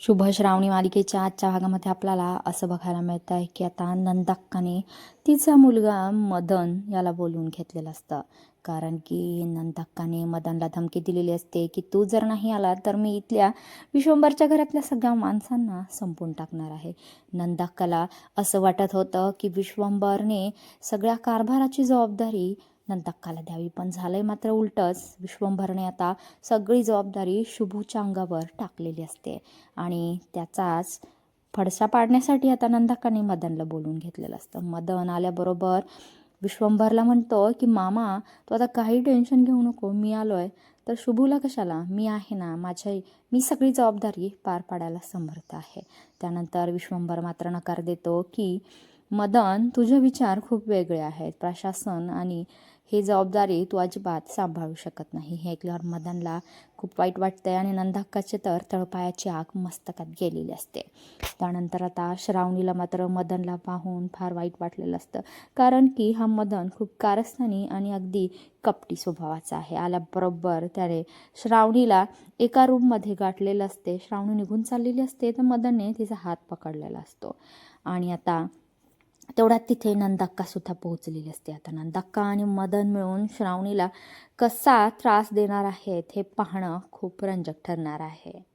शुभ श्रावणी मालिकेच्या आजच्या भागामध्ये आपल्याला असं बघायला मिळतं आहे की आता नंदाक्काने तिचा मुलगा मदन याला बोलवून घेतलेलं असतं. कारण की नंदाक्काने मदनला धमकी दिलेली असते की तू जर नाही आला तर मी इथल्या विश्वंभरच्या घरातल्या सगळ्या माणसांना संपून टाकणार आहे. नंदाक्काला असं वाटत होतं की विश्वंभरने सगळ्या कारभाराची जबाबदारी नंदक्काला द्यावी. पण झालंय मात्र उलटंच. विश्वंभरने आता सगळी जबाबदारी शुभूच्या अंगावर टाकलेली असते. आणि त्याचाच फडसा पाडण्यासाठी आता नंदाकाने मदनला बोलून घेतलेलं असतं. मदन आल्याबरोबर विश्वंभरला म्हणतो की मामा तू आता काही टेन्शन घेऊ नको. मी आलो आहे तर शुभूला कशाला? मी आहे ना. माझ्या मी सगळी जबाबदारी पार पाडायला समर्थ आहे. त्यानंतर विश्वंभर मात्र नकार देतो की मदन तुझे विचार खूप वेगळे आहेत. प्रशासन आणि ही जबाबदारी तू अजिबात सांभाळू शकत नाही. हे ऐकल्यावर मदनला खूप वाईट वाटतंय आणि नंदाक्काचे तर तळपायाची आग मस्तकात गेलेली असते. त्यानंतर आता श्रावणीला मात्र मदनला पाहून फार वाईट वाटलेलं असतं. कारण की हा मदन खूप कारस्थानी आणि अगदी कपटी स्वभावाचा आहे. आल्याबरोबर त्याने श्रावणीला एका रूममध्ये गाठलेलं असते. श्रावणी निघून चाललेली असते. तर मदनने तिचा हात पकडलेला असतो. आणि आता तेवढ्यात तिथे नंदाक्कासुद्धा पोहोचलेली असते. आता नंदाक्का आणि मदन मिळून श्रावणीला कसा त्रास देणार आहेत हे पाहणं खूप रंजक ठरणार आहे.